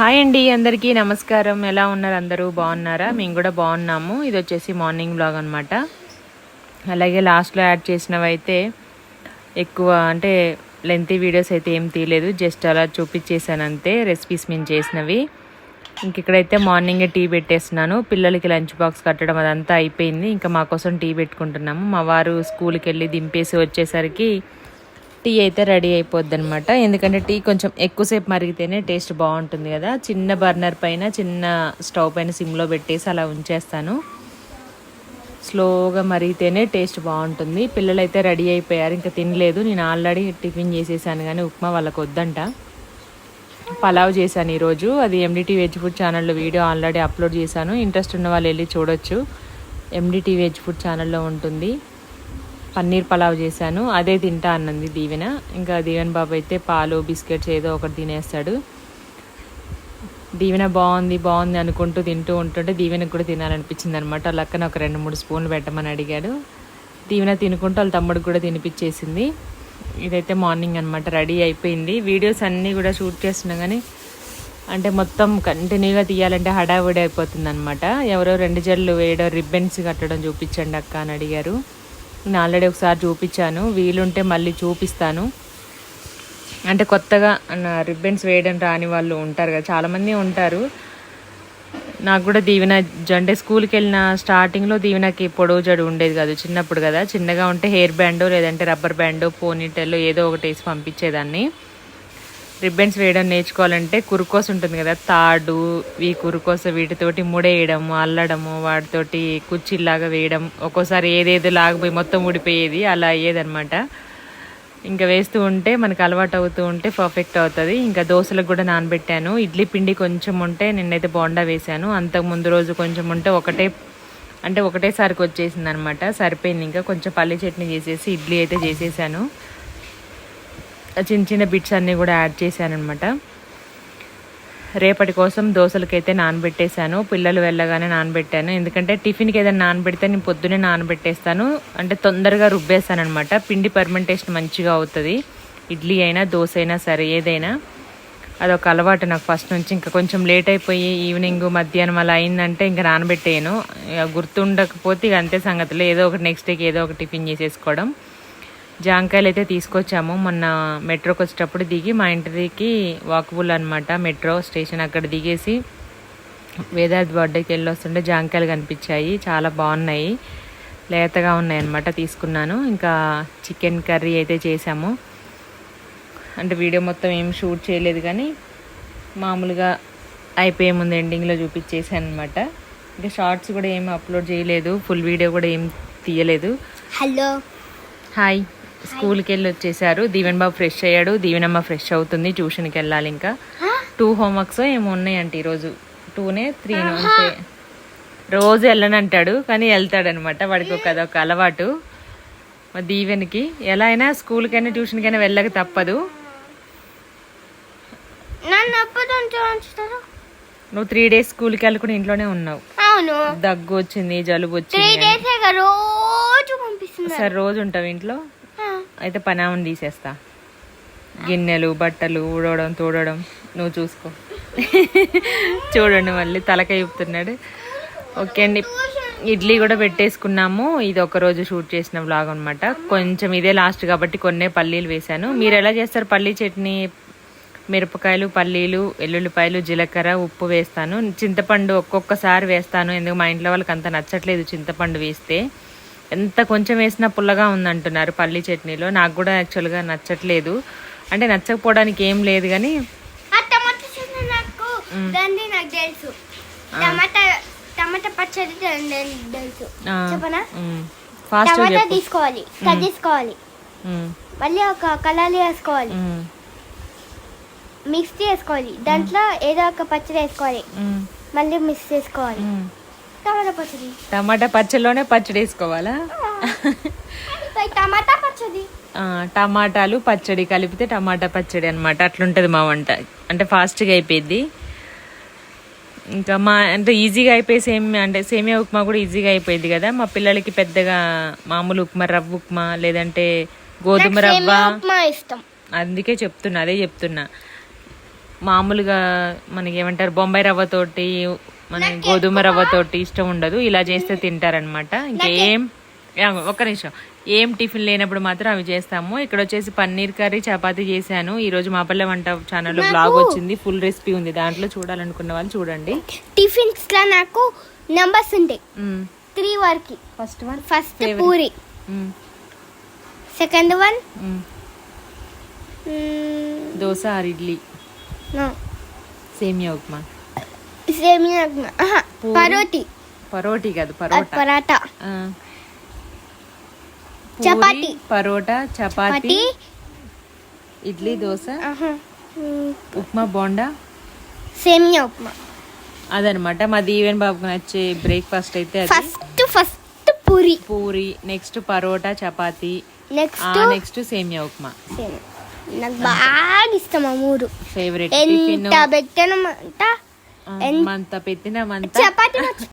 Hi అండి అందరికీ నమస్కారం. ఎలా ఉన్నారు అందరూ? బాగున్నారా? మేము కూడా బాగున్నాము. ఇది వచ్చేసి మార్నింగ్ బ్లాగ్ అనమాట అలాగే లాస్ట్లో యాడ్ చేసినవి అయితే ఎక్కువ అంటే లెంతీ వీడియోస్ అయితే ఏం తీయలేదు. జస్ట్ అలా చూపించేసాను అంతే రెసిపీస్ మేము చేసినవి. ఇంక ఇక్కడైతే మార్నింగే టీ పెట్టేస్తున్నాను. పిల్లలకి లంచ్ బాక్స్ కట్టడం అదంతా అయిపోయింది. ఇంకా మా కోసం టీ పెట్టుకుంటున్నాము. మా వారు స్కూల్కి వెళ్ళి దింపేసి వచ్చేసరికి టీ అయితే రెడీ అయిపోద్ది అనమాట ఎందుకంటే టీ కొంచెం ఎక్కువసేపు మరిగితేనే టేస్ట్ బాగుంటుంది కదా. చిన్న బర్నర్ పైన చిన్న స్టవ్ పైన సిమ్లో పెట్టేసి అలా ఉంచేస్తాను. స్లోగా మరిగితేనే టేస్ట్ బాగుంటుంది. పిల్లలు అయితే రెడీ అయిపోయారు. ఇంకా తినలేదు. నేను ఆల్రెడీ టిఫిన్ చేసేసాను కానీ ఉప్మా వాళ్ళకి వద్దంట పలావ్ చేశాను ఈరోజు. అది ఎండిటీ వెజ్ ఫుడ్ ఛానల్లో వీడియో ఆల్రెడీ అప్లోడ్ చేశాను. ఇంట్రెస్ట్ ఉన్న వాళ్ళు వెళ్ళి చూడొచ్చు. ఎండిటీ వెజ్ ఫుడ్ ఛానల్లో ఉంటుంది. పన్నీర్ పలావ్ చేశాను. అదే తింటా అన్నది దీవెన. ఇంకా దీవెన బాబు అయితే పాలు బిస్కెట్స్ ఏదో ఒకటి తినేస్తాడు. దీవెన బాగుంది బాగుంది అనుకుంటూ తింటూ ఉంటుంటే దీవెనకు కూడా తినాలనిపించింది అనమాట లక్కన ఒక రెండు మూడు స్పూన్లు పెట్టమని అడిగాడు. దీవెన తినుకుంటూ వాళ్ళ తమ్ముడికి కూడా తినిపించేసింది. ఇదైతే మార్నింగ్ అనమాట రెడీ అయిపోయింది. వీడియోస్ అన్నీ కూడా షూట్ చేస్తున్నా కానీ అంటే మొత్తం కంటిన్యూగా తీయాలంటే హడావిడి అయిపోతుంది అనమాట ఎవరో రెండు జల్లు వేయడం రిబ్బన్స్ కట్టడం చూపించండి అక్క అని అడిగారు. నేను ఆల్రెడీ ఒకసారి చూపించాను. వీలుంటే మళ్ళీ చూపిస్తాను. అంటే కొత్తగా రిబ్బన్స్ వేయడం రాని వాళ్ళు ఉంటారు కదా చాలామంది ఉంటారు. నాకు కూడా దీవెన జ- అంటే స్కూల్కి వెళ్ళిన స్టార్టింగ్లో దీవెనకి పొడవు జడు ఉండేది కాదు చిన్నప్పుడు కదా. చిన్నగా ఉంటే హెయిర్ బ్యాండ్ లేదంటే రబ్బర్ బ్యాండ్ పోనీటెల్లో ఏదో ఒకటి వేసి పంపించేదాన్ని. రిబ్బన్స్ వేయడం నేర్చుకోవాలంటే కురుకోస ఉంటుంది కదా తాడు ఈ కురుకోస వీటితోటి ముడేయడము అల్లడము వాటితోటి కుర్చీలాగా వేయడం ఒక్కోసారి ఏదేదో లాగిపోయి మొత్తం ఊడిపోయేది అలా అయ్యేదనమాట ఇంకా వేస్తూ ఉంటే మనకు అలవాటు అవుతూ ఉంటే పర్ఫెక్ట్ అవుతుంది. ఇంకా దోశలకు కూడా నానబెట్టాను. ఇడ్లీ పిండి కొంచెం ఉంటే నిన్నైతే బోండా వేశాను. అంతకు ముందు రోజు కొంచెం ఉంటే ఒకటే అంటే ఒకటేసారికి వచ్చేసింది అనమాట సరిపోయింది. ఇంకా కొంచెం పల్లి చట్నీ చేసేసి ఇడ్లీ అయితే చేసేసాను. చిన్న చిన్న బిట్స్ అన్నీ కూడా యాడ్ చేశాను అనమాట రేపటి కోసం దోశలకైతే నానబెట్టేశాను. పిల్లలు వెళ్ళగానే నానబెట్టాను. ఎందుకంటే టిఫిన్కి ఏదైనా నానబెడితే నేను పొద్దునే నానబెట్టేస్తాను. అంటే తొందరగా రుబ్బేస్తాను అనమాట పిండి పర్మెంటేషన్ మంచిగా అవుతుంది. ఇడ్లీ అయినా దోశ అయినా సరే ఏదైనా. అదొక అలవాటు నాకు ఫస్ట్ నుంచి. ఇంకా కొంచెం లేట్ అయిపోయి ఈవినింగ్ మధ్యాహ్నం అలా అయిందంటే ఇంకా నానబెట్టేయను. ఇక గుర్తుండకపోతే ఇక అంతే సంగతిలో. ఏదో ఒకటి నెక్స్ట్ డేకి ఏదో ఒక టిఫిన్ చేసేసుకోవడం. జాంకాయలు అయితే తీసుకొచ్చాము. మొన్న మెట్రోకి వచ్చేటప్పుడు దిగి మా ఇంటికి వాకబుల్ అనమాట మెట్రో స్టేషన్ అక్కడ దిగేసి వేదార్థ్ బర్త్డేకి వెళ్ళి వస్తుంటే జాంకాయలు కనిపించాయి. చాలా బాగున్నాయి. లేతగా ఉన్నాయి అనమాట తీసుకున్నాను. ఇంకా చికెన్ కర్రీ అయితే చేసాము అంటే వీడియో మొత్తం ఏం షూట్ చేయలేదు కానీ మామూలుగా అయిపోయే ముందు ఎండింగ్లో చూపించేసాను అనమాట ఇంకా షార్ట్స్ కూడా ఏం అప్లోడ్ చేయలేదు. ఫుల్ వీడియో కూడా ఏం తీయలేదు. హలో. హాయ్. స్కూల్కి వెళ్ళి వచ్చేసారు. దీవెన్ బాబు ఫ్రెష్ అయ్యాడు. దీవెనమ్మ ఫ్రెష్ అవుతుంది. ట్యూషన్కి వెళ్ళాలి ఇంకా. టూ హోంవర్క్స్ ఏమో ఉన్నాయంట ఈరోజు. టూనే త్రీనో అంతే రోజు వెళ్ళనంటాడు కానీ వెళ్తాడనమాట. వాడికి ఒక అదొక అలవాటు. మా దీవెనికి ఎలా అయినా స్కూల్కైనా ట్యూషన్కైనా వెళ్ళక తప్పదు. నువ్వు త్రీ డేస్ స్కూల్కి వెళ్ళకుండా ఇంట్లోనే ఉన్నావు. దగ్గు వచ్చింది జలుబు త్రీ వచ్చింది. సరే రోజు ఉంటావు ఇంట్లో? అయితే పనామని తీసేస్తా. గిన్నెలు బట్టలు ఊడవడం తోడడం. నువ్వు చూసుకో. చూడండి మళ్ళీ తలక చెప్తున్నాడు ఓకే అండి. ఇడ్లీ కూడా పెట్టేసుకున్నాము. ఇది ఒక రోజు షూట్ చేసిన వ్లాగ్ అనమాట కొంచెం ఇదే లాస్ట్ కాబట్టి కొన్నే పల్లీలు వేశాను. మీరు ఎలా చేస్తారు పల్లీ చట్నీ? మిరపకాయలు పల్లీలు ఎల్లుల్లిపాయలు జీలకర్ర ఉప్పు వేస్తాను. చింతపండు ఒక్కొక్కసారి వేస్తాను. ఎందుకు మా ఇంట్లో వాళ్ళకి అంత నచ్చట్లేదు చింతపండు వేస్తే. ఎంత కొంచెం వేసినా పుల్లగా ఉందంటున్నారు పల్లీ చట్నీలో. నాకు కూడా యాక్చువల్గా నచ్చట్లేదు. అంటే నచ్చకపోవడానికి ఏం లేదు కానీ టమాటా తీసుకోవాలి కట్ చేసుకోవాలి. మళ్ళీ ఒక కలాలి వేసుకోవాలి. మిక్స్ చేసుకోవాలి. దాంట్లో ఏదో ఒక పచ్చడి వేసుకోవాలి. మళ్ళీ మిక్స్ చేసుకోవాలి. టమాటా పచ్చడి. టమాటా పచ్చడిలోనే పచ్చడి వేసుకోవాలా? టమాటా పచ్చడి. టమాటాలు పచ్చడి కలిపితే టమాటా పచ్చడి అనమాట అట్లుంటుంది మా వంట. అంటే ఫాస్ట్గా అయిపోయింది ఇంకా మా అంటే ఈజీగా అయిపోయి సేమ్ అంటే సేమియా ఉప్మా కూడా ఈజీగా అయిపోయింది కదా. మా పిల్లలకి పెద్దగా మామూలు ఉప్మా రవ్వ ఉప్మా లేదంటే గోధుమ రవ్వ. సేమియా ఇష్టం. అందుకే చెప్తున్నా అదే చెప్తున్నా. మామూలుగా మనకి ఏమంటారు బొంబాయి రవ్వ తోటి మన గోధుమ రవ్వ తోటి ఇష్టం ఉండదు. ఇలా చేస్తే తింటారనమాట ఇంకేం? యా, ఒక్క నిమిషం. ఏం టిఫిన్ లేనప్పుడు మాత్రం అవి చేస్తాము. ఇక్కడ వచ్చేసి పన్నీర్ కర్రీ చపాతీ చేశాను. ఈ రోజు మా పల్లె వంట ఛానల్లో బ్లాగ్ వచ్చింది. ఫుల్ రెసిపీ ఉంది. దాంట్లో చూడాలనుకున్న వాళ్ళు చూడండి. టిఫిన్స్లో నాకు నెంబర్స్ ఉంటాయి త్రీ వరకు. First one? First puri. Second one? Dosa or idli semiya upma. Semiya puri. పరోటి. పరోటీ కాదు అది పరోటా. పరాటా ఆ. పూరి, చపాతీ. పరోటా చపాతి పటి ఇడ్లీ దోశ ఆహా. ఉప్మా బోండా. సేమియా ఉప్మా. అదనమాట. మా దీవెన్ బాబుకి నచ్చే బ్రేక్ఫాస్ట్ అయితే అది. First first puri. Puri next paratha chapati next next semiya upma. Semiya. నాకు బాగా ఇష్టం ఆ మూడు. ఫేవరెట్ టిఫిన్ ఎంత పెట్టినమంట? మంత పెట్టిన మంత. చపాతి